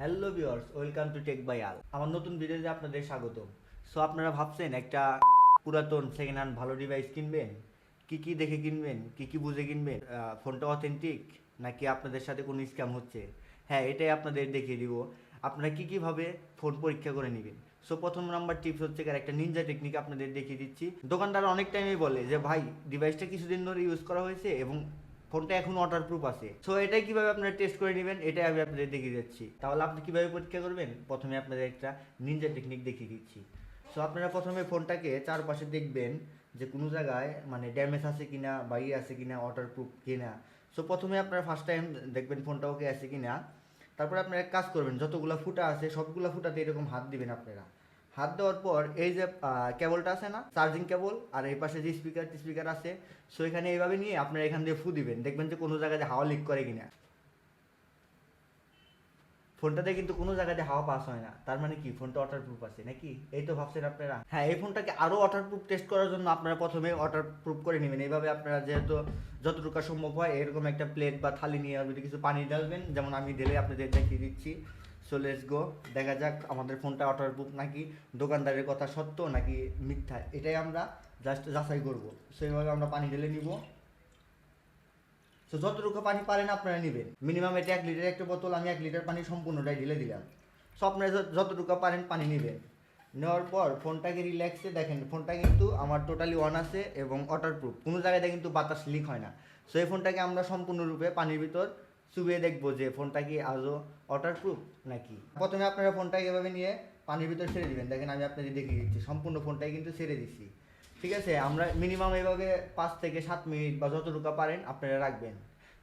Hello viewers welcome to tech by Al আমার নতুন ভিডিওতে আপনাদের স্বাগত সো আপনারা ভাবছেন একটা পুরাতন সেকেন্ড হ্যান্ড ভালো ডিভাইস কিনবেন? কি কি দেখে কিনবেন? কি কি বুঝে কিনবেন? ফোনটা অথেন্টিক নাকি আপনাদের সাথে কোনো স্ক্যাম হচ্ছে? হ্যাঁ এটাই আপনাদের দেখিয়ে দিব। আপনারা কি কীভাবে ফোন পরীক্ষা করে নেবেন? সো প্রথম নাম্বার টিপস হচ্ছে একটা নিনজা টেকনিক আপনাদের দেখিয়ে দিচ্ছি। দোকানদার অনেক টাইমে বলে যে, ভাই ডিভাইসটা কিছুদিন ধরে ইউজ করা হয়েছে এবং ফোনটা এখন ওয়াটার প্রুফ আছে। সো এটাই কীভাবে আপনারা টেস্ট করে নেবেন, এটাই আমি আপনাদের দেখিয়ে দিচ্ছি। তাহলে আপনি কীভাবে পরীক্ষা করবেন? প্রথমে আপনাদের একটা নিনজা টেকনিক দেখিয়ে দিচ্ছি। সো আপনারা প্রথমে ফোনটাকে চারপাশে দেখবেন যে কোনো জায়গায় মানে ড্যামেজ আছে কিনা বা ইয়ে আছে কিনা ওয়াটার প্রুফ কিনা। সো প্রথমে আপনারা ফার্স্ট টাইম দেখবেন ফোনটা ওকে আছে কিনা। তারপরে আপনারা এক কাজ করবেন, যতগুলো ফুটা আছে, সবগুলো ফুটাতে এরকম হাত দিবেন আপনারা। হাত দেওয়ার পর এই যে কেবলটা আছে না চার্জিং কেবল আর এই পাশে যে স্পিকার স্পিকার আছে সো এখানে এইভাবে নিয়ে আপনারা এখান দিয়ে ফু দিবেন। দেখবেন যে কোনো জায়গায় হাওয়া লিক করে কিনা। ফোনটাতে কিন্তু কোনো জায়গাতে হাওয়া পাস হয় না। তার মানে কি? ফোনটা ওয়াটার প্রুফ আছে, নাকি? এই তো ভাবছেন আপনারা। হ্যাঁ এই ফোনটাকে আরও ওয়াটার প্রুফ টেস্ট করার জন্য আপনারা প্রথমে ওয়াটার প্রুফ করে নেবেন। এইভাবে আপনারা যেহেতু যতটুকু সম্ভব হয়, এরকম একটা প্লেট বা থালি নিয়ে আপনি কিছু পানি ঢালবেন, যেমন আমি ঢেলে আপনাদের দেখিয়ে দিচ্ছি। সো লেটস গো দেখা যাক আমাদের ফোনটা ওয়াটার প্রুফ নাকি দোকানদারের কথা সত্য নাকি মিথ্যা? এটাই আমরা জাস্ট যাচাই করব। সেইভাবে আমরা পানি ঢেলে নিব। তো যতটুকু পানি পারেন আপনারা নেবেন। মিনিমাম এটা এক লিটার, একটা বোতল, আমি এক লিটার পানি সম্পূর্ণটাই ঢেলে দিলাম। সো আপনারা যতটুকু পারেন পানি নেবেন। নেওয়ার পর ফোনটাকে রিল্যাক্সে দেখেন, ফোনটা কিন্তু আমার টোটালি অন আছে এবং ওয়াটারপ্রুফ কোনো জায়গাতে কিন্তু বাতাস লিক হয় না। সো এই ফোনটাকে আমরা সম্পূর্ণরূপে পানির ভিতর চুবিয়ে দেখব যে ফোনটা কি আজও ওয়াটারপ্রুফ নাকি? প্রথমে আপনারা ফোনটাকে এভাবে নিয়ে পানির ভিতর ছেড়ে দিবেন। দেখেন আমি আপনাদের দেখিয়ে দিচ্ছি, সম্পূর্ণ ফোনটাই কিন্তু ছেড়ে দিচ্ছি ঠিক আছে? আমরা মিনিমাম এভাবে পাঁচ থেকে সাত মিনিট বা যতটুকু পারেন আপনারা রাখবেন।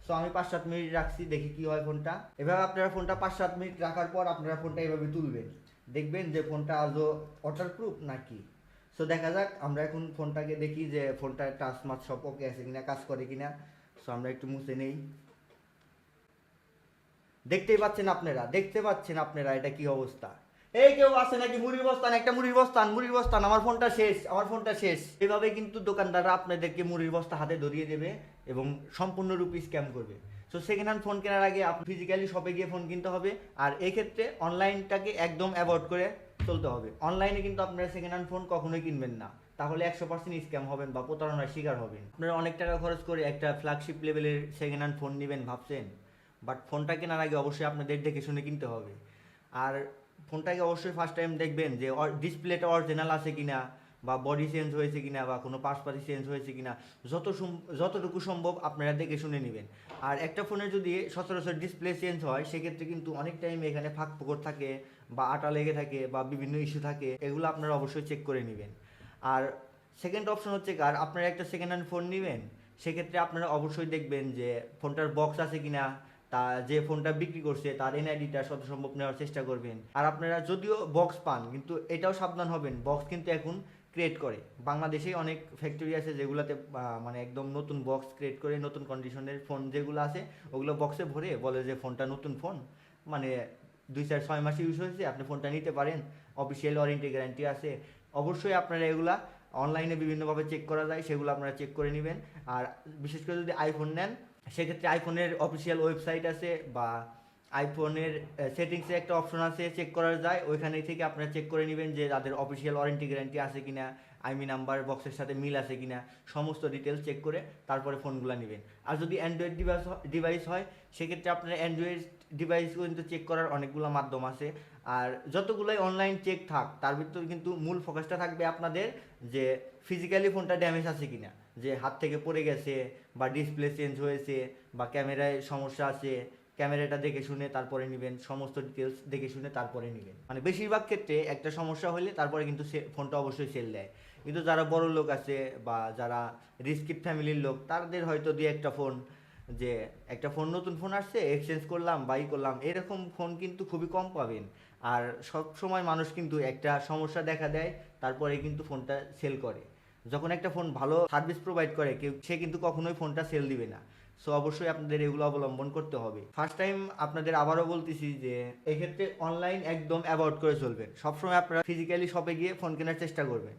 সো আমি পাঁচ সাত মিনিট রাখছি, দেখি কি হয় ফোনটা। এভাবে আপনারা ফোনটা পাঁচ সাত মিনিট রাখার পর আপনারা ফোনটা এভাবে তুলবেন। দেখবেন যে ফোনটা আজও ওয়াটারপ্রুফ নাকি? সো দেখা যাক, আমরা এখন ফোনটাকে দেখি যে ফোনটা টাচ মাছ সব ওকে আছে কিনা, কাজ করে কিনা। সো আমরা একটু মুছে নেই। দেখতেই পাচ্ছেন আপনারা, দেখতে পাচ্ছেন আপনারা এটা কি অবস্থা। এই কেউ আছে নাকি মুড়ির বস্তান? একটা মুড়ির বস্তান মুড়ির বস্তান, আমার ফোনটা শেষ, আমার ফোনটা শেষ। এভাবে কিন্তু দোকানদাররা আপনাদেরকে মুড়ির বস্তা হাতে ধরিয়ে দেবে এবং সম্পূর্ণরূপে স্ক্যাম করবে। সো সেকেন্ড হ্যান্ড ফোন কেনার আগে আপনি ফিজিক্যালি শপে গিয়ে ফোন কিনতে হবে আর এই ক্ষেত্রে অনলাইনটাকে একদম অ্যাভয়েড করে চলতে হবে। অনলাইনে কিন্তু আপনারা সেকেন্ড হ্যান্ড ফোন কখনোই কিনবেন না। তাহলে একশো পার্সেন্ট স্ক্যাম হবেন বা প্রতারণার শিকার হবেন। আপনারা অনেক টাকা খরচ করে একটা ফ্ল্যাগশিপ লেভেলের সেকেন্ড হ্যান্ড ফোন নেবেন, ভাবছেন? বাট ফোনটা কেনার আগে অবশ্যই আপনাদের দেখে শুনে কিনতে হবে। আর ফোনটাকে অবশ্যই ফার্স্ট টাইম দেখবেন যে ডিসপ্লেটা অরিজিনাল আছে কিনা, বা বডি চেঞ্জ হয়েছে কিনা, বা কোনো পাশপাতি চেঞ্জ হয়েছে কিনা, যত যতটুকু সম্ভব আপনারা দেখে শুনে নেবেন। আর একটা ফোনের যদি সচরাচর ডিসপ্লে চেঞ্জ হয়, সেক্ষেত্রে কিন্তু অনেক টাইম এখানে ফাঁক ফোকর থাকে, বা আটা লেগে থাকে, বা বিভিন্ন ইস্যু থাকে, এগুলো আপনারা অবশ্যই চেক করে নেবেন। আর সেকেন্ড অপশন হচ্ছে কার? আপনারা একটা সেকেন্ড হ্যান্ড ফোন নেবেন, সেক্ষেত্রে আপনারা অবশ্যই দেখবেন যে, ফোনটার বক্স আছে কিনা তা যে ফোনটা বিক্রি করছে, তার এনআইডিটা শত সম্ভব নেওয়ার চেষ্টা করবেন। আর আপনারা যদিও বক্স পান, কিন্তু এটাও সাবধান হবেন। বক্স কিন্তু এখন ক্রিয়েট করে। বাংলাদেশেই অনেক ফ্যাক্টরি আছে যেগুলোতে মানে একদম নতুন বক্স ক্রিয়েট করে, নতুন কন্ডিশনের ফোন যেগুলো আছে, ওগুলো বক্সে ভরে বলে যে ফোনটা নতুন ফোন মানে দুই চার, ছয় মাস ইউজ হয়েছে, আপনি ফোনটা নিতে পারেন। অফিসিয়াল ওয়ারেন্টি গ্যারান্টি আছে। অবশ্যই আপনারা এগুলা অনলাইনে বিভিন্নভাবে চেক করা যায়, সেগুলো আপনারা চেক করে নেবেন। আর বিশেষ করে যদি আইফোন নেন সেক্ষেত্রে আইফোনের অফিসিয়াল ওয়েবসাইট আছে বা আইফোনের সেটিংসে একটা অপশন আছে চেক করা যায়। ওইখানে থেকে আপনারা চেক করে নেবেন যে তাদের অফিসিয়াল ওয়ারেন্টি গ্যারান্টি আছে কিনা। আইমি নাম্বার বক্সের সাথে মিল আছে কিনা, সমস্ত ডিটেলস চেক করে তারপরে ফোনগুলো নেবেন। আর যদি অ্যান্ড্রয়েড ডিভাইস ডিভাইস হয়, সেক্ষেত্রে আপনার অ্যান্ড্রয়েড ডিভাইস কিন্তু চেক করার অনেকগুলো মাধ্যম আছে। আর যতগুলোই অনলাইন চেক থাক, তার ভিতর কিন্তু মূল ফোকাসটা থাকবে আপনাদের যে ফিজিক্যালি ফোনটা ড্যামেজ আছে কিনা। যে হাত থেকে পড়ে গেছে, বা ডিসপ্লে চেঞ্জ হয়েছে, বা ক্যামেরায় সমস্যা আছে ক্যামেরাটা দেখে শুনে তারপরে নেবেন, সমস্ত ডিটেলস দেখে শুনে তারপরে নেবেন। মানে বেশিরভাগ ক্ষেত্রে একটা সমস্যা হলে তারপরে কিন্তু সে ফোনটা অবশ্যই সেল দেয়। কিন্তু যারা বড় লোক আছে বা যারা রিস্কিপ ফ্যামিলির লোক, তাদের হয়তো দিয়ে একটা ফোন যে একটা ফোন নতুন ফোন আসছে এক্সচেঞ্জ করলাম বাই করলাম, এরকম ফোন কিন্তু খুবই কম পাবেন। আর সব সময় মানুষ কিন্তু একটা সমস্যা দেখা দেয়, তারপরে কিন্তু ফোনটা সেল করে। যখন একটা ফোন ভালো সার্ভিস প্রোভাইড করে, কেউ সে কিন্তু কখনোই ফোনটা সেল দিবে না। সো অবশ্যই আপনাদের এগুলো অবলম্বন করতে হবে। ফার্স্ট টাইম আপনাদের আবারও বলতেছি যে, এক্ষেত্রে অনলাইন একদম অ্যাভয়েড করে চলবেন। সবসময় আপনারা ফিজিক্যালি শপে গিয়ে ফোন কেনার চেষ্টা করবেন।